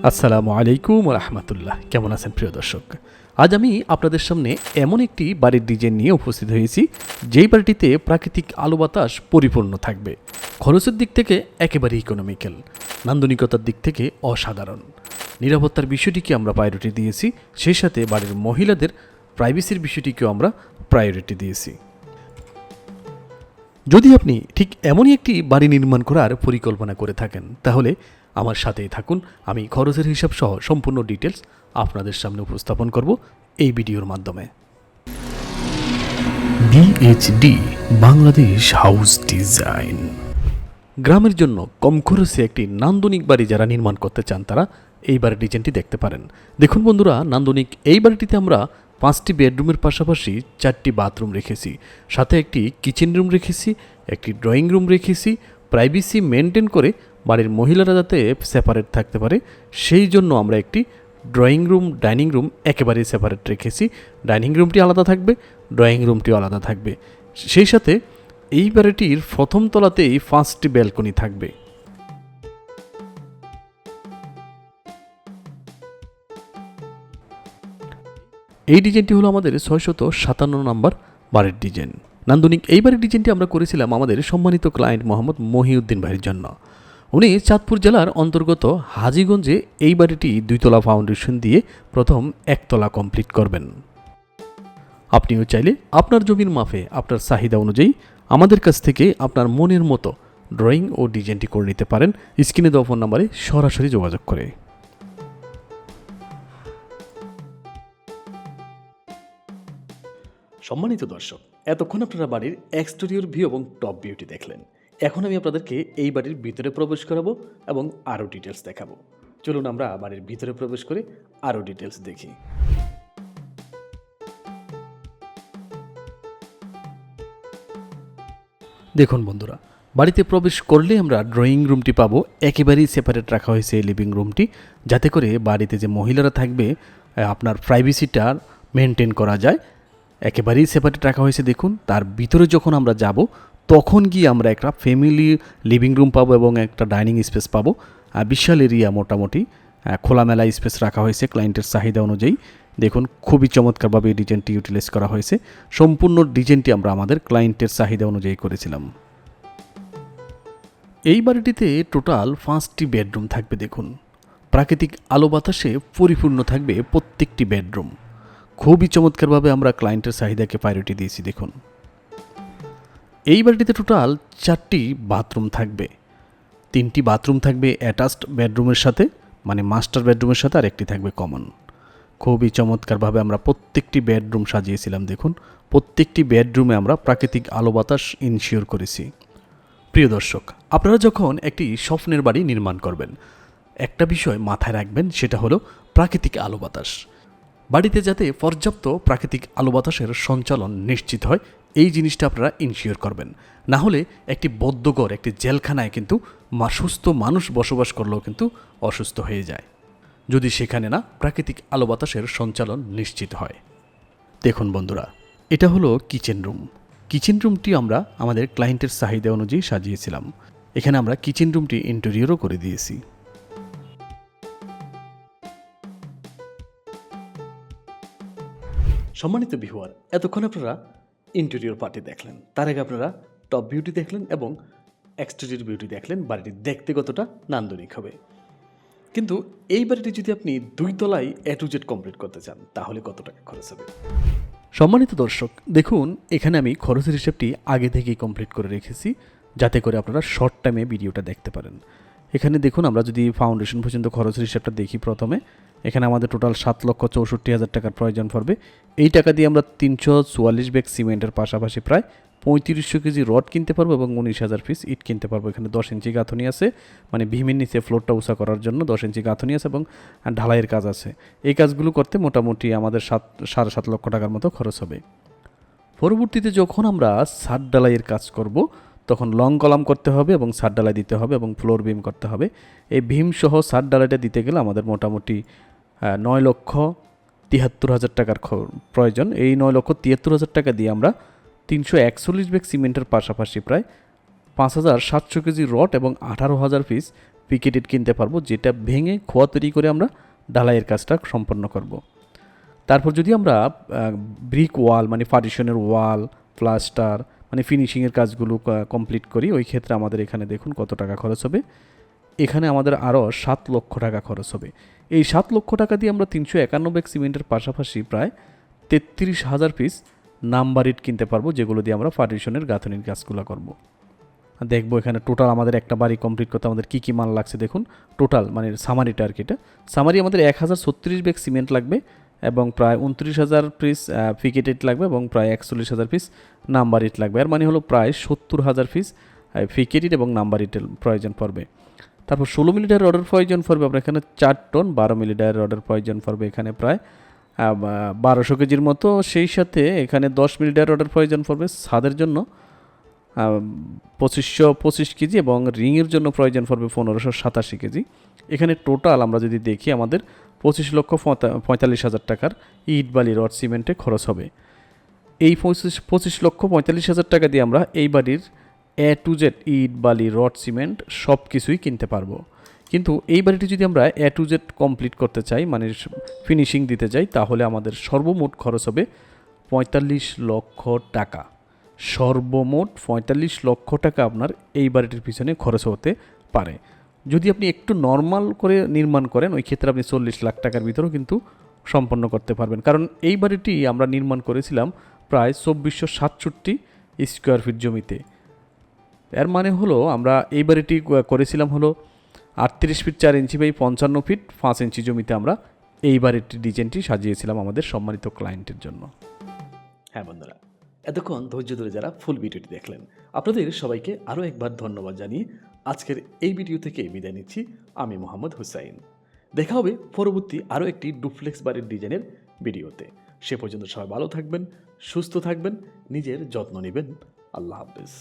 আসসালামু আলাইকুম রহমতুল্লাহ। কেমন আছেন প্রিয় দর্শক? আজ আমি আপনাদের সামনে এমন একটি বাড়ির ডিজাইন নিয়ে উপস্থিত হয়েছি, যেই বাড়িটিতে প্রাকৃতিক আলো বাতাস পরিপূর্ণ থাকবে। খরচের দিক থেকে একেবারে ইকোনমিক্যাল নান্দনিকতার দিক থেকে অসাধারণ। নিরাপত্তার বিষয়টিকে আমরা প্রায়োরিটি দিয়েছি, সেই সাথে বাড়ির মহিলাদের প্রাইভেসির বিষয়টিকেও আমরা প্রায়োরিটি দিয়েছি। যদি আপনি ঠিক এমনই একটি বাড়ি নির্মাণ করার পরিকল্পনা করে থাকেন, তাহলে আমার সাথেই থাকুন। আমি খরচের হিসাব সহ সম্পূর্ণ ডিটেলস আপনাদের সামনে উপস্থাপন করব এই ভিডিওর মাধ্যমে। বিএইচডি বাংলাদেশ হাউস ডিজাইন গ্রামের জন্য কম খরচে একটি নান্দনিক বাড়ি যারা নির্মাণ করতে চান তারা এই বাড়ির ডিজাইনটি দেখতে পারেন। দেখুন বন্ধুরা নান্দনিক এই বাড়িটিতে আমরা পাঁচটি বেডরুমের পাশাপাশি চারটি বাথরুম রেখেছি। সাথে একটি কিচেন রুম রেখেছি একটি ড্রয়িং রুম রেখেছি প্রাইভেসি মেনটেন করে বাড়ির মহিলারা যাতে সেপারেট থাকতে পারে, সেই জন্য আমরা একটি ড্রয়িং রুম ডাইনিং রুম একেবারেই সেপারেট রেখেছি। ডাইনিং রুমটি আলাদা থাকবে ড্রয়িং রুমটিও আলাদা থাকবে। সেই সাথে এই বাড়িটির প্রথম তলাতেই পাঁচটি ব্যালকনি থাকবে। এই ডিজাইনটি হলো আমাদের ছয়শত সাতান্ন নম্বর বাড়ির ডিজাইন। নান্দনিক এই বাড়ির ডিজাইনটি আমরা করেছিলাম আমাদের সম্মানিত ক্লায়েন্ট মোহাম্মদ মহিউদ্দিন ভাইয়ের জন্য। উনি চাঁদপুর জেলার অন্তর্গত হাজিগঞ্জে এই বাড়িটি দুইতলা ফাউন্ডেশন দিয়ে প্রথম একতলা কমপ্লিট করবেন। আপনিও চাইলে আপনার জমির মাফে আপনার চাহিদা অনুযায়ী আমাদের কাছ থেকে আপনার মনের মতো ড্রয়িং ও ডিজাইনটি করে নিতে পারেন। স্ক্রিনে দেওয়া ফোন নাম্বারে সরাসরি যোগাযোগ করে। সম্মানিত দর্শক, এতক্ষণ আপনারা বাড়ির এক্সটেরিয়র ভিউ এবং টপ ভিউটি দেখলেন। এখন আমি আপনাদেরকে এই বাড়ির ভিতরে প্রবেশ করাবো এবং আরও ডিটেলস দেখাবো। চলুন আমরা বাড়ির ভিতরে প্রবেশ করে আরও ডিটেলস দেখি। দেখুন বন্ধুরা, বাড়িতে প্রবেশ করলে আমরা ড্রয়িং রুমটি পাবো। একেবারেই সেপারেট রাখা হয়েছে এই লিভিং রুমটি যাতে করে বাড়িতে যে মহিলারা থাকবে আপনার প্রাইভেসিটা মেনটেন করা যায়। একেবারেই সেপারেট রাখা হয়েছে, দেখুন। তার ভিতরে যখন আমরা যাব তখন গিয়ে আমরা একটা ফ্যামিলি লিভিং রুম পাবো এবং একটা ডাইনিং স্পেস পাবো। বিশাল এরিয়া মোটামুটি। খোলামেলা স্পেস রাখা হয়েছে ক্লায়েন্টের চাহিদা অনুযায়ী। দেখুন, খুবই চমৎকারভাবে এই ডিজাইনটি ইউটিলাইজ করা হয়েছে। সম্পূর্ণ ডিজাইনটি আমরা আমাদের ক্লায়েন্টের চাহিদা অনুযায়ী করেছিলাম। এই বাড়িটিতে টোটাল পাঁচটি বেডরুম থাকবে, দেখুন। প্রাকৃতিক আলো বাতাসে পরিপূর্ণ থাকবে প্রত্যেকটি বেডরুম খুবই চমৎকারভাবে আমরা ক্লায়েন্টের চাহিদাকে প্রায়োরিটি দিয়েছি, দেখুন। এই বাড়িটিতে টোটাল চারটি বাথরুম থাকবে। তিনটি বাথরুম থাকবে অ্যাটাচড বেডরুমের সাথে মানে মাস্টার বেডরুমের সাথে আর একটি থাকবে কমন খুবই চমৎকারভাবে আমরা প্রত্যেকটি বেডরুম সাজিয়েছিলাম, দেখুন। প্রত্যেকটি বেডরুমে আমরা প্রাকৃতিক আলো বাতাস ইনশিওর করেছি। প্রিয় দর্শক, আপনারা যখন একটি স্বপ্নের বাড়ি নির্মাণ করবেন, একটা বিষয় মাথায় রাখবেন, সেটা হলো প্রাকৃতিক আলো বাতাস। বাড়িতে যাতে পর্যাপ্ত প্রাকৃতিক আলো বাতাসের সঞ্চালন নিশ্চিত হয়, এই জিনিসটা আপনারা ইনশিওর করবেন। না হলে একটি বদ্ধঘর একটি জেলখানায় কিন্তু সুস্থ মানুষ বসবাস করলেও কিন্তু অসুস্থ হয়ে যায়। যদি সেখানে না প্রাকৃতিক আলো বাতাসের সঞ্চালন নিশ্চিত হয়। দেখুন বন্ধুরা, এটা হলো কিচেন রুম কিচেন রুমটি আমরা আমাদের ক্লায়েন্টের চাহিদা অনুযায়ী সাজিয়েছিলাম। এখানে আমরা কিচেন রুমটি ইন্টেরিয়রও করে দিয়েছি। সম্মানিত বিহুয়ার এতক্ষণ আপনারা ইন্টেরিয়র পার্টি দেখলেন। তার আগে আপনারা টপ বিউটি দেখলেন এবং এক্সটেরিয়র বিউটি দেখলেন, বাড়িটি দেখতে কতটা নান্দনিক হবে। কিন্তু এই বাড়িটি যদি আপনি দুই তলায় এ টু জেড কমপ্লিট করতে চান, তাহলে কত টাকা খরচ হবে? সম্মানিত দর্শক, দেখুন, এখানে আমি খরচের হিসেবটি আগে থেকেই কমপ্লিট করে রেখেছি, যাতে করে আপনারা শর্ট টাইমে ভিডিওটা দেখতে পারেন। এখানে দেখুন, আমরা যদি ফাউন্ডেশন পর্যন্ত খরচের হিসাবটা দেখি প্রথমে এখানে আমাদের টোটাল সাত লক্ষ চৌষট্টি হাজার টাকার প্রয়োজন পড়বে। এই টাকা দিয়ে আমরা তিনশো চুয়াল্লিশ ব্যাগ সিমেন্টের পাশাপাশি প্রায় পঁয়ত্রিশশো কেজি রড কিনতে পারব এবং উনিশ হাজার পিস ইট কিনতে পারব। এখানে দশ ইঞ্চি গাঁথনি আছে মানে ভীমের নিচে ফ্লোরটা উঁচা করার জন্য দশ ইঞ্চি গাঁথনি আছে এবং ঢালাইয়ের কাজ আছে। এই কাজগুলো করতে মোটামুটি আমাদের সাত, সাড়ে সাত লক্ষ টাকার মতো খরচ হবে। পরবর্তীতে যখন আমরা সাত ডালাইয়ের কাজ করব, তখন লং কলাম করতে হবে এবং সাত ডালাই দিতে হবে এবং ফ্লোর বিম করতে হবে। এই ভীম সহ সাত ডালাইটা দিতে গেলে আমাদের মোটামুটি নয় লক্ষ তিয়াত্তর হাজার টাকার প্রয়োজন এই নয় লক্ষ তিয়াত্তর হাজার টাকা দিয়ে আমরা তিনশো একচল্লিশ ব্যাগ সিমেন্টের পাশাপাশি প্রায় পাঁচ হাজার সাতশো কেজি রড এবং আঠারো হাজার পিস পিকেটেড কিনতে পারব, যেটা ভেঙে খোয়া তৈরি করে আমরা ঢালাইয়ের কাজটা সম্পন্ন করব। তারপর যদি আমরা ব্রিক ওয়াল মানে পার্টিশনের ওয়াল প্লাস্টার মানে ফিনিশিংয়ের কাজগুলো কমপ্লিট করি, ওই ক্ষেত্রে আমাদের এখানে দেখুন কত টাকা খরচ হবে এখানে আমাদের আরও সাত লক্ষ টাকা খরচ হবে। এই সাত লক্ষ টাকা দিয়ে আমরা তিনশো একান্ন ব্যাগ সিমেন্টের পাশাপাশি প্রায় তেত্রিশ হাজার পিস নাম্বার ইট কিনতে পারব, যেগুলো দিয়ে আমরা পার্টিশনের গাঁথনির কাজগুলো করব। দেখব এখানে টোটাল আমাদের একটা বাড়ি কমপ্লিট করতে আমাদের কী কী মাল লাগছে দেখুন। টোটাল মানে সামারিটা আর কি এটা। সামারি আমাদের এক হাজার ছত্রিশ ব্যাগ সিমেন্ট লাগবে এবং প্রায় উনত্রিশ হাজার পিস ফিকেট ইট লাগবে এবং প্রায় একচল্লিশ হাজার পিস নাম্বার ইট লাগবে। আর মানে হলো প্রায় সত্তর হাজার পিস ফিকেট ইট এবং নাম্বার ইটের প্রয়োজন পড়বে। তারপর ষোলো মিলিটার রডের প্রয়োজন পড়বে আপনার এখানে চার টন, বারো মিলিটার রডের প্রয়োজন পড়বে এখানে প্রায়। বারোশো কেজির মতো, সেই সাথে এখানে দশ মিলিটার রডের প্রয়োজন পড়বে ছাদের জন্য। পঁচিশশো পঁচিশ কেজি এবং রিংয়ের জন্য প্রয়োজন পড়বে পনেরোশো সাতাশি কেজি। এখানে টোটাল আমরা যদি দেখি, আমাদের পঁচিশ লক্ষ পঁয়তা- পঁয়তাল্লিশ হাজার টাকার ইট, বালি, রড, সিমেন্টে খরচ হবে। এই পঁচিশ পঁচিশ লক্ষ পঁয়তাল্লিশ হাজার টাকা দিয়ে আমরা এই বাড়ির এ টু জেড ইট, বালি, রড, সিমেন্ট সব কিছুই কিনতে পারব। কিন্তু এই বাড়িটি যদি আমরা এ টু জেড কমপ্লিট করতে চাই মানে ফিনিশিং দিতে চাই, তাহলে আমাদের সর্বমোট খরচ হবে পঁয়তাল্লিশ লক্ষ টাকা। সর্বমোট পঁয়তাল্লিশ লক্ষ টাকা আপনার এই বাড়িটির পিছনে খরচ হতে পারে। যদি আপনি একটু নর্মাল করে নির্মাণ করেন, ওই ক্ষেত্রে আপনি চল্লিশ লাখ টাকার ভিতরেও কিন্তু সম্পন্ন করতে পারবেন। কারণ এই বাড়িটি আমরা নির্মাণ করেছিলাম প্রায় চব্বিশশো সাতষট্টি স্কোয়ার ফিট জমিতে। এর মানে হলো আমরা এই বাড়িটি করেছিলাম হলো আটত্রিশ ফিট চার ইঞ্চি বাই পঞ্চান্ন ফিট পাঁচ ইঞ্চি জমিতে আমরা এই বাড়িটির ডিজাইনটি সাজিয়েছিলাম আমাদের সম্মানিত ক্লায়েন্টের জন্য। হ্যাঁ বন্ধুরা, এতক্ষণ ধৈর্য ধরে যারা ফুল ভিডিওটি দেখলেন, আপনাদের সবাইকে আরও একবার ধন্যবাদ জানিয়ে আজকের এই ভিডিও থেকে বিদায় নিচ্ছি। আমি মোহাম্মদ হুসাইন। দেখা হবে পরবর্তী আরও একটি ডুপ্লেক্স বাড়ির ডিজাইনের ভিডিওতে। সে পর্যন্ত সবাই ভালো থাকবেন, সুস্থ থাকবেন, নিজের যত্ন নেবেন। আল্লাহ হাফেজ।